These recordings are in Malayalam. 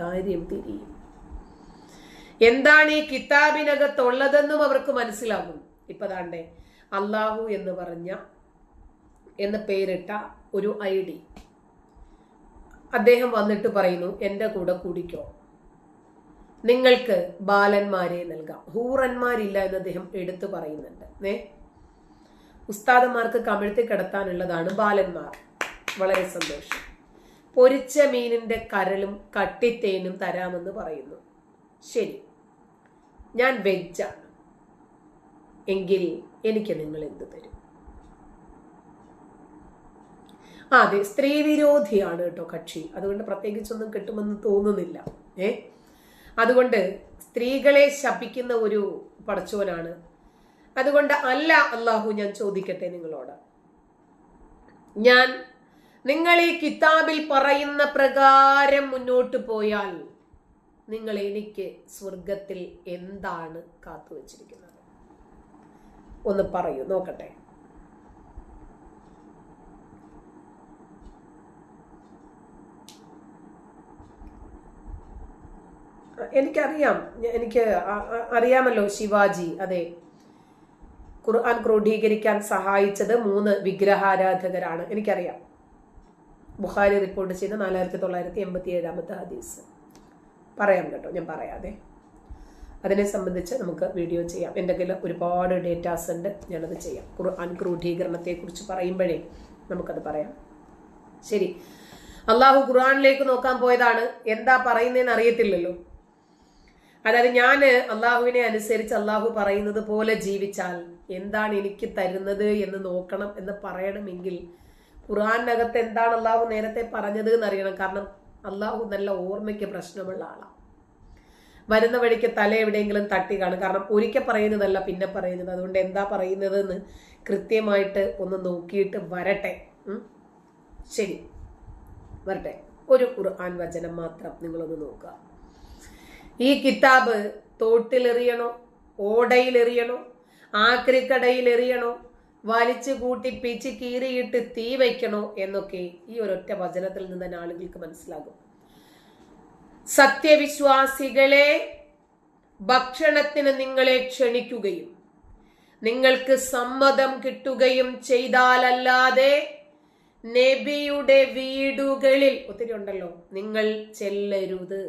കാര്യം തിരിയും. എന്താണ് ഈ കിതാബിനകത്തുള്ളതെന്നും അവർക്ക് മനസ്സിലാകും. ഇപ്പൊ താണ്ടേ അള്ളാഹു എന്ന് പറഞ്ഞ എന്ന് പേരിട്ട ഒരു ഐ ഡി അദ്ദേഹം വന്നിട്ട് പറയുന്നു എന്റെ കൂടെ കുടിക്കോ. നിങ്ങൾക്ക് ബാലന്മാരെ നൽകാം. ഹൂറന്മാരില്ല എന്ന് അദ്ദേഹം എടുത്തു പറയുന്നുണ്ട്. ഏ ഉസ്താദന്മാർക്ക് കമിഴ്ത്തി കിടത്താനുള്ളതാണ് ബാലന്മാർ. വളരെ സന്തോഷം. പൊരിച്ച മീനിന്റെ കരളും കട്ടിത്തേനും തരാമെന്ന് പറയുന്നു. ശരി. ഞാൻ വെജാണ് എങ്കിൽ എനിക്ക് നിങ്ങൾ എന്ത് തരും? അതെ സ്ത്രീ വിരോധിയാണ് കേട്ടോ കക്ഷി. അതുകൊണ്ട് പ്രത്യേകിച്ചൊന്നും കിട്ടുമെന്ന് തോന്നുന്നില്ല. ഏ? അതുകൊണ്ട് സ്ത്രീകളെ ശപിക്കുന്ന ഒരു പടച്ചോനാണ്. അതുകൊണ്ട് അല്ല അള്ളാഹു ഞാൻ ചോദിക്കട്ടെ നിങ്ങളോട്. ഞാൻ നിങ്ങൾ ഈ കിതാബിൽ പറയുന്ന പ്രകാരം മുന്നോട്ട് പോയാൽ നിങ്ങൾ എനിക്ക് സ്വർഗത്തിൽ എന്താണ് കാത്തു വച്ചിരിക്കുന്നത്? ഒന്ന് പറയൂ നോക്കട്ടെ. എനിക്കറിയാം എനിക്ക് അറിയാമല്ലോ ശിവാജി അതെ. ഖുർആൻ ക്രോഡീകരിക്കാൻ സഹായിച്ചത് മൂന്ന് വിഗ്രഹാരാധകരാണ് എനിക്കറിയാം. ബുഖാരി റിപ്പോർട്ട് ചെയ്ത നാലായിരത്തി തൊള്ളായിരത്തി എൺപത്തി ഏഴാമത്തെ ഹദീസ് പറയാം കേട്ടോ ഞാൻ പറയാതെ. അതിനെ സംബന്ധിച്ച് നമുക്ക് വീഡിയോ ചെയ്യാം. എന്റെ കയ്യിൽ ഒരുപാട് ഡേറ്റാസ് ഉണ്ട് ഞാനത് ചെയ്യാം. ഖുർആൻ ക്രോഡീകരണത്തെക്കുറിച്ച് പറയുമ്പോഴേ നമുക്കത് പറയാം. ശരി. അള്ളാഹു ഖുർആാനിലേക്ക് നോക്കാൻ പോയതാണ്. എന്താ പറയുന്നതെന്ന് അറിയത്തില്ലല്ലോ. അതായത് ഞാൻ അള്ളാഹുവിനെ അനുസരിച്ച് അള്ളാഹു പറയുന്നത് പോലെ ജീവിച്ചാൽ എന്താണ് എനിക്ക് തരുന്നത് എന്ന് നോക്കണം എന്ന് പറയണമെങ്കിൽ ഖുർആാനകത്ത് എന്താണ് അള്ളാഹു നേരത്തെ പറഞ്ഞത് എന്നറിയണം. കാരണം അള്ളാഹു നല്ല ഓർമ്മയ്ക്ക് പ്രശ്നമുള്ള ആളാണ് വരുന്ന വഴിക്ക് തല എവിടെയെങ്കിലും തട്ടി കാണും. കാരണം ഒരിക്കൽ പറയുന്നതല്ല പിന്നെ പറയുന്നത്. അതുകൊണ്ട് എന്താ പറയുന്നതെന്ന് കൃത്യമായിട്ട് ഒന്ന് നോക്കിയിട്ട് വരട്ടെ. ശരി. വരട്ടെ. ഒരു ഖുർആൻ വചനം മാത്രം നിങ്ങളൊന്ന് നോക്കുക. ഈ കിതാബ് തോട്ടിലെറിയണോ? ഓടയിലെറിയണോ? ആക്രിക്കടയിൽ എറിയണോ വലിച്ചു കൂട്ടി പിച്ച് കീറിയിട്ട് തീ വയ്ക്കണോ എന്നൊക്കെ ഈ ഒരൊറ്റ വചനത്തിൽ നിന്ന് തന്നെ ആളുകൾക്ക് മനസ്സിലാകും. സത്യവിശ്വാസികളെ ഭക്ഷണത്തിന് നിങ്ങളെ ക്ഷണിക്കുകയും നിങ്ങൾക്ക് സമ്മതം കിട്ടുകയും ചെയ്താലല്ലാതെ നബിയുടെ വീടുകളിൽ ഒത്തിരി ഉണ്ടല്ലോ നിങ്ങൾ ചെല്ലരുത്.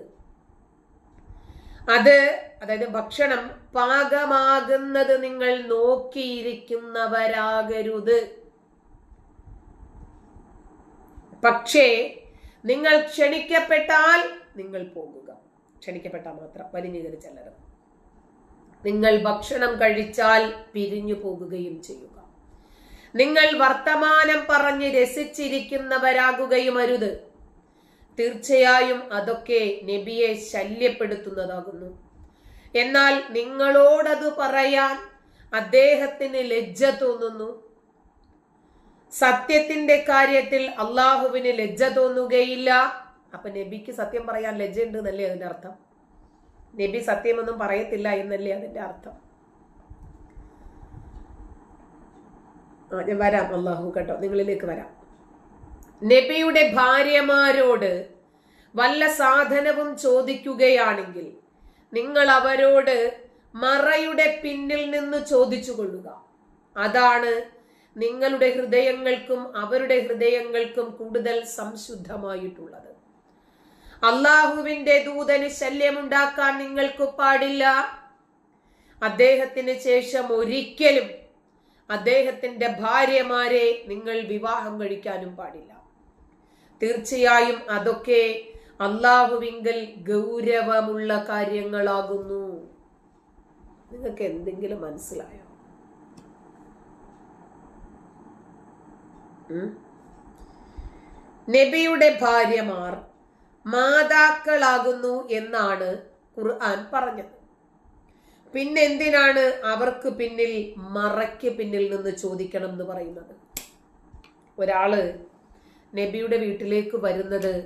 അത് അതായത് ഭക്ഷണം പാകമാകുന്നത് നിങ്ങൾ നോക്കിയിരിക്കുന്നവരാകരുത്. പക്ഷേ നിങ്ങൾ ക്ഷണിക്കപ്പെട്ടാൽ നിങ്ങൾ പോകുക. ക്ഷണിക്കപ്പെട്ടാൽ മാത്രം വലിഞ്ഞു ചെല്ലരുത് നിങ്ങൾ ഭക്ഷണം കഴിച്ചാൽ പിരിഞ്ഞു പോകുകയും ചെയ്യുക. നിങ്ങൾ വർത്തമാനം പറഞ്ഞ് രസിച്ചിരിക്കുന്നവരാകുകയും അരുത്. തീർച്ചയായും അതൊക്കെ നബിയെ ശല്യപ്പെടുത്തുന്നതാകുന്നു. എന്നാൽ നിങ്ങളോടത് പറയാൻ അദ്ദേഹത്തിന് ലജ്ജ തോന്നുന്നു. സത്യത്തിന്റെ കാര്യത്തിൽ അള്ളാഹുവിന് ലജ്ജ തോന്നുകയില്ല. അപ്പൊ നബിക്ക് സത്യം പറയാൻ ലജ്ജ ഉണ്ട് എന്നല്ലേ അതിന്റെ അർത്ഥം? നബി സത്യമൊന്നും പറയത്തില്ല എന്നല്ലേ അതിന്റെ അർത്ഥം? ഞാൻ വരാം അള്ളാഹു കേട്ടോ. നിങ്ങളിലേക്ക് വരാം. നബിയുടെ ഭാര്യമാരോട് വല്ല സാധനവും ചോദിക്കുകയാണെങ്കിൽ നിങ്ങൾ അവരോട് മറയുടെ പിന്നിൽ നിന്ന് ചോദിച്ചു കൊള്ളുക അതാണ് നിങ്ങളുടെ ഹൃദയങ്ങൾക്കും അവരുടെ ഹൃദയങ്ങൾക്കും കൂടുതൽ സംശുദ്ധമായിട്ടുള്ളത്. അള്ളാഹുവിന്റെ ദൂതന് ശല്യമുണ്ടാക്കാൻ നിങ്ങൾക്ക് പാടില്ല. അദ്ദേഹത്തിന് ശേഷം ഒരിക്കലും അദ്ദേഹത്തിന്റെ ഭാര്യമാരെ നിങ്ങൾ വിവാഹം കഴിക്കാനും പാടില്ല. തീർച്ചയായും അതൊക്കെ അള്ളാഹുവിങ്കൽ ഗൗരവമുള്ള കാര്യങ്ങളാകുന്നു. നിങ്ങൾക്ക് എന്തെങ്കിലും മനസ്സിലായോ? നബിയുടെ ഭാര്യമാർ മാതാക്കളാകുന്നു എന്നാണ് ഖുർആൻ പറഞ്ഞത്. പിന്നെന്തിനാണ് അവർക്ക് പിന്നിൽ മറയ്ക്ക് പിന്നിൽ നിന്ന് ചോദിക്കണം എന്ന് പറയുന്നത്? ഒരാൾ നബിയുടെ വീട്ടിലേക്ക് വരുന്നത്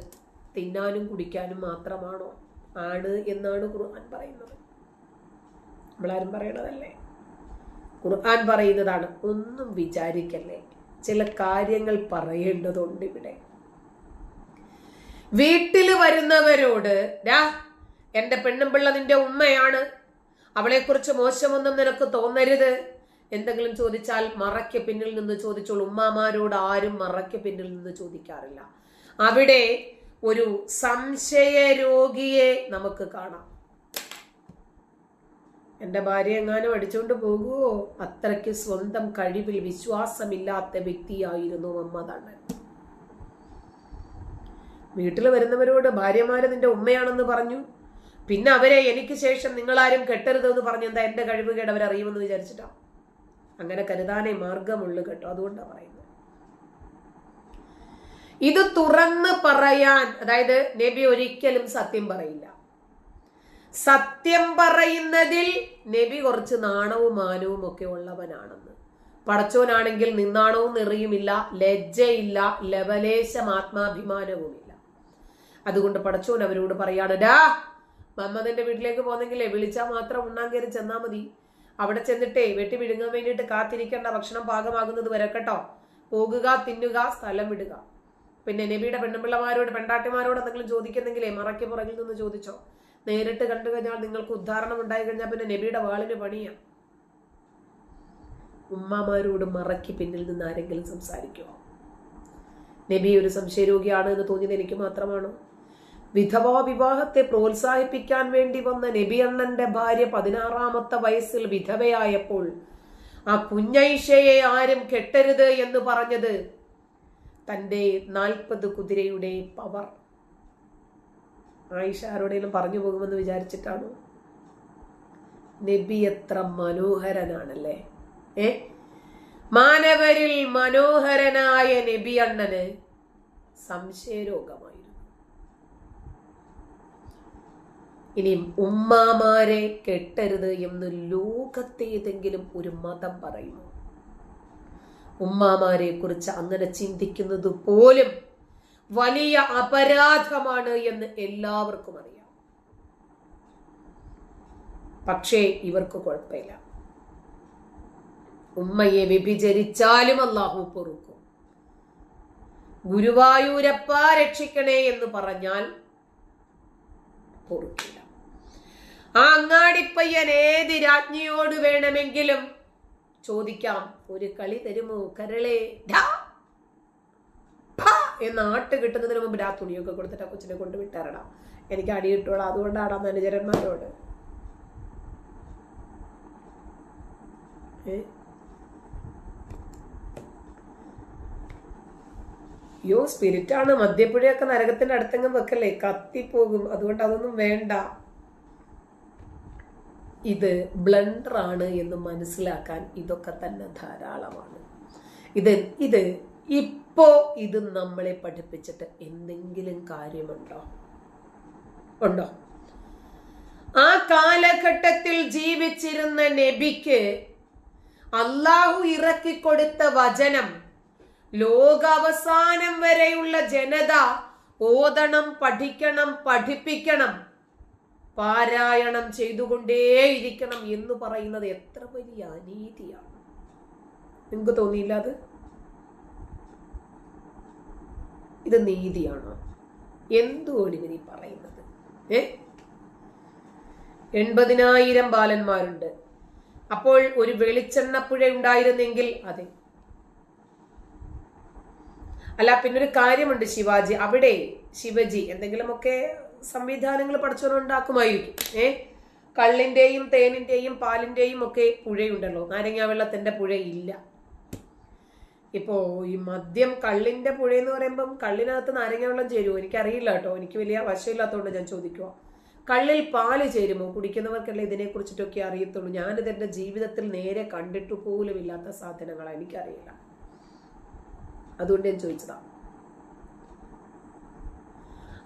തിന്നാനും കുടിക്കാനും മാത്രമാണോ? ആണ് എന്നാണ് ഖുർആൻ പറയുന്നത്. നമ്മളാരും പറയണതല്ലേ? ഖുർആൻ പറയുന്നതാണ് ഒന്നും വിചാരിക്കല്ലേ? ചില കാര്യങ്ങൾ പറയേണ്ടതുണ്ട് ഇവിടെ. വീട്ടിൽ വരുന്നവരോട് രാ എന്റെ പെണ്ണുമ്പിള്ള നിന്റെ ഉമ്മയാണ്. അവളെക്കുറിച്ച് മോശമൊന്നും നിനക്ക് തോന്നരുത്. എന്തെങ്കിലും ചോദിച്ചാൽ മറയ്ക്ക് പിന്നിൽ നിന്ന് ചോദിച്ചോളൂ. ഉമ്മാമാരോട് ആരും മറയ്ക്ക് പിന്നിൽ നിന്ന് ചോദിക്കാറില്ല. അവിടെ ഒരു സംശയ രോഗിയെ നമുക്ക് കാണാം. എന്റെ ഭാര്യ എങ്ങാനും അടിച്ചുകൊണ്ട് പോകുമോ അത്രയ്ക്ക് സ്വന്തം കഴിവിൽ വിശ്വാസമില്ലാത്ത വ്യക്തിയായിരുന്നു അമ്മ തണ്ണൻ വീട്ടിൽ വരുന്നവരോട് ഭാര്യമാര് നിന്റെ ഉമ്മയാണെന്ന് പറഞ്ഞു. പിന്നെ അവരെ എനിക്ക് ശേഷം നിങ്ങളാരും കെട്ടരുതെന്ന് പറഞ്ഞു എന്താ എന്റെ കഴിവുകേട് അവരറിയുമെന്ന് വിചാരിച്ചിട്ടാ? അങ്ങനെ കരുതാനേ മാർഗമുള്ളു കേട്ടോ. അതുകൊണ്ടാണ് പറയുന്നത്. ഇത് തുറന്ന് പറയാൻ അതായത് നബി ഒരിക്കലും സത്യം പറയില്ല. സത്യം പറയുന്നതിൽ നബി കുറച്ച് നാണവും മാനവും ഒക്കെ ഉള്ളവനാണെന്ന്. പടച്ചോനാണെങ്കിൽ നിന്നാണവും നിറയുമില്ല ലജ്ജയില്ല ലവലേശം ആത്മാഭിമാനവുമില്ല. അതുകൊണ്ട് പടച്ചോൻ അവരോട് പറയാണ് ഡാ മമ്മദിന്റെ വീട്ടിലേക്ക് പോന്നെങ്കിലേ വിളിച്ചാൽ മാത്രം ഉണ്ണാൻ കയറി ചെന്നാൽ മതി. അവിടെ ചെന്നിട്ടേ വെട്ടി വിഴുങ്ങാൻ വേണ്ടിയിട്ട് കാത്തിരിക്കേണ്ട ഭക്ഷണം പാകമാകുന്നത് വരെ കേട്ടോ. പോകുക തിന്നുക സ്ഥലം വിടുക. പിന്നെ നബിയുടെ പെണ്ണുപിള്ളമാരോട് പെണ്ടാട്ടിമാരോട് എന്തെങ്കിലും ചോദിക്കുന്നെങ്കിലേ മറയ്ക്ക് പുറകിൽ നിന്ന് ചോദിച്ചോ. നേരിട്ട് കണ്ടു കഴിഞ്ഞാൽ നിങ്ങൾക്ക് ഉദ്ധാരണം ഉണ്ടായി കഴിഞ്ഞാൽ പിന്നെ നബിയുടെ വാളിന് പണിയാ. ഉമ്മമാരോട് മറയ്ക്ക് പിന്നിൽ നിന്ന് ആരെങ്കിലും സംസാരിക്കുമോ നബി ഒരു സംശയരോഗിയാണ് എന്ന് തോന്നിയത് എനിക്ക് മാത്രമാണോ? വിധവാ വിവാഹത്തെ പ്രോത്സാഹിപ്പിക്കാൻ വേണ്ടി വന്ന നബി അണ്ണന്റെ ഭാര്യ പതിനാറാമത്തെ വയസ്സിൽ വിധവയായപ്പോൾ ആ കുഞ്ഞൈഷയെ ആരും കെട്ടരുത് എന്ന് പറഞ്ഞത് തന്റെ നാൽപ്പത് കുതിരയുടെ പവർ. ആയിഷ ആരോടെങ്കിലും പറഞ്ഞു പോകുമെന്ന് വിചാരിച്ചിട്ടാണ്? നബി എത്ര മനോഹരനാണല്ലേ? ഏ? മാനവരിൽ മനോഹരനായ നബി അണ്ണന് സംശയരോഗമായിരുന്നു ഇനി ഉമ്മാമാരെ കെട്ടരുത് എന്ന് ലോകത്തേതെങ്കിലും ഒരു മതം പറയുന്നു. ഉമ്മാമാരെ കുറിച്ച് അങ്ങനെ ചിന്തിക്കുന്നത് പോലും വലിയ അപരാധമാണ് എന്ന് എല്ലാവർക്കും അറിയാം. പക്ഷേ ഇവർക്ക് കുഴപ്പമില്ല. ഉമ്മയെ വ്യഭിചരിച്ചാലും അള്ളാഹു പൊറുക്കും. ഗുരുവായൂരപ്പ രക്ഷിക്കണേ എന്ന് പറഞ്ഞാൽ പൊറുക്കില്ല. ആ അങ്ങാടിപ്പയ്യൻ ഏത് രാജ്ഞിയോട് വേണമെങ്കിലും ചോദിക്കാം. ഒരു കളി തരുമോ കരളേ? എന്ന് ആട്ട് കിട്ടുന്നതിന് മുമ്പ് ആ തുണിയൊക്കെ കൊടുത്തിട്ട് ആ കൊച്ചിനെ കൊണ്ട് വിട്ടാറടാ എനിക്ക് അടി കിട്ടുള്ള അതുകൊണ്ടാണ് മാനേജരന്മാരോട് യോ സ്പിരിറ്റാണ് മദ്യപ്പുഴയൊക്കെ നരകത്തിന്റെ അടുത്തെങ്കിലും വെക്കല്ലേ? കത്തിപ്പോകും. അതുകൊണ്ട് അതൊന്നും വേണ്ട. ഇത് ബ്ലണ്ടർ ആണ് എന്ന് മനസ്സിലാക്കാൻ ഇതൊക്കെ തന്നെ ധാരാളമാണ്. ഇത് ഇത് ഇപ്പോൾ ഇത് നമ്മളെ പഠിപ്പിച്ചിട്ട് എന്തെങ്കിലും കാര്യമുണ്ടോ? ഉണ്ടോ? ആ കാലഘട്ടത്തിൽ ജീവിച്ചിരുന്ന നബിക്ക് അള്ളാഹു ഇറക്കിക്കൊടുത്ത വചനം ലോകാവസാനം വരെയുള്ള ജനത ഓതണം പഠിക്കണം പഠിപ്പിക്കണം. പാരായണം ചെയ്തുകൊണ്ടേയിരിക്കണം എന്ന് പറയുന്നത് എത്ര വലിയ അനീതിയാണ്. നിങ്ങൾക്ക് തോന്നിയില്ല അത്? ഇത് നീതിയാണോ? എന്തുകൊണ്ട് ഇവർ പറയുന്നത്? ഏ? എൺപതിനായിരം ബാലന്മാരുണ്ട്. അപ്പോൾ ഒരു വെളിച്ചെണ്ണപ്പുഴ ഉണ്ടായിരുന്നെങ്കിൽ അതെ. അല്ല പിന്നൊരു കാര്യമുണ്ട് ശിവാജി. അവിടെ ശിവജി എന്തെങ്കിലുമൊക്കെ സംവിധാനങ്ങൾ പഠിച്ചുകൊണ്ടുണ്ടാക്കുമായിരിക്കും ഏ? കള്ളിന്റെയും തേനിന്റെയും പാലിന്റെയും ഒക്കെ പുഴയുണ്ടല്ലോ. നാരങ്ങാ വെള്ളത്തിന്റെ പുഴയില്ല. ഇപ്പോൾ ഇപ്പോ ഈ മദ്യം കള്ളിന്റെ പുഴ എന്ന് പറയുമ്പം കള്ളിനകത്ത് നാരങ്ങ വെള്ളം ചേരുമോ എനിക്കറിയില്ല കേട്ടോ. എനിക്ക് വലിയ വശമില്ലാത്തതുകൊണ്ട് ഞാൻ ചോദിക്കുക കള്ളിൽ പാൽ ചേരുമോ? കുടിക്കുന്നവർക്കല്ലേ ഇതിനെക്കുറിച്ചിട്ടൊക്കെ അറിയത്തുള്ളൂ. ഞാനിത് എന്റെ ജീവിതത്തിൽ നേരെ കണ്ടിട്ടു പോലും ഇല്ലാത്ത സാധനങ്ങളാണ് എനിക്കറിയില്ല. അതുകൊണ്ട് ഞാൻ ചോദിച്ചതാ.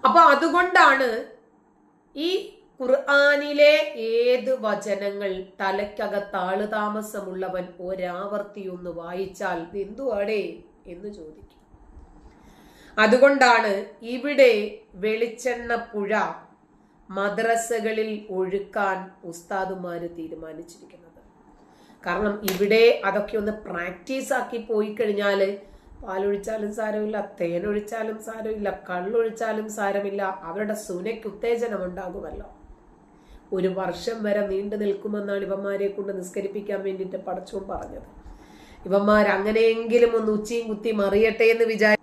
അപ്പൊ അതുകൊണ്ടാണ് ഈ ഖുർആാനിലെ ഏത് വചനങ്ങൾ തലയ്ക്കകത്ത് ആളുതാമസമുള്ളവൻ ഒരാവർത്തി ഒന്ന് വായിച്ചാൽ എന്തുവാടേ എന്ന് ചോദിക്കും. അതുകൊണ്ടാണ് ഇവിടെ വെളിച്ചെണ്ണ പുഴ മദ്രസകളിൽ ഒഴുക്കാൻ ഉസ്താദുമാര് തീരുമാനിച്ചിരിക്കുന്നത്. കാരണം ഇവിടെ അതൊക്കെ ഒന്ന് പ്രാക്ടീസ് ആക്കി പോയി കഴിഞ്ഞാൽ പാലൊഴിച്ചാലും സാരമില്ല തേനൊഴിച്ചാലും സാരമില്ല കള്ളൊഴിച്ചാലും സാരമില്ല. അവരുടെ സുനയ്ക്ക് ഉത്തേജനം ഉണ്ടാകുമല്ലോ ഒരു വർഷം വരെ നീണ്ടു നിൽക്കുമെന്നാണ് ഇവന്മാരെ കൊണ്ട് നിസ്കരിപ്പിക്കാൻ വേണ്ടിയിട്ട് പടച്ചോൻ പറഞ്ഞത്. ഇവന്മാർ അങ്ങനെയെങ്കിലും ഒന്ന് ഉച്ചയും കുത്തി മറിയട്ടെ എന്ന് വിചാരിച്ചു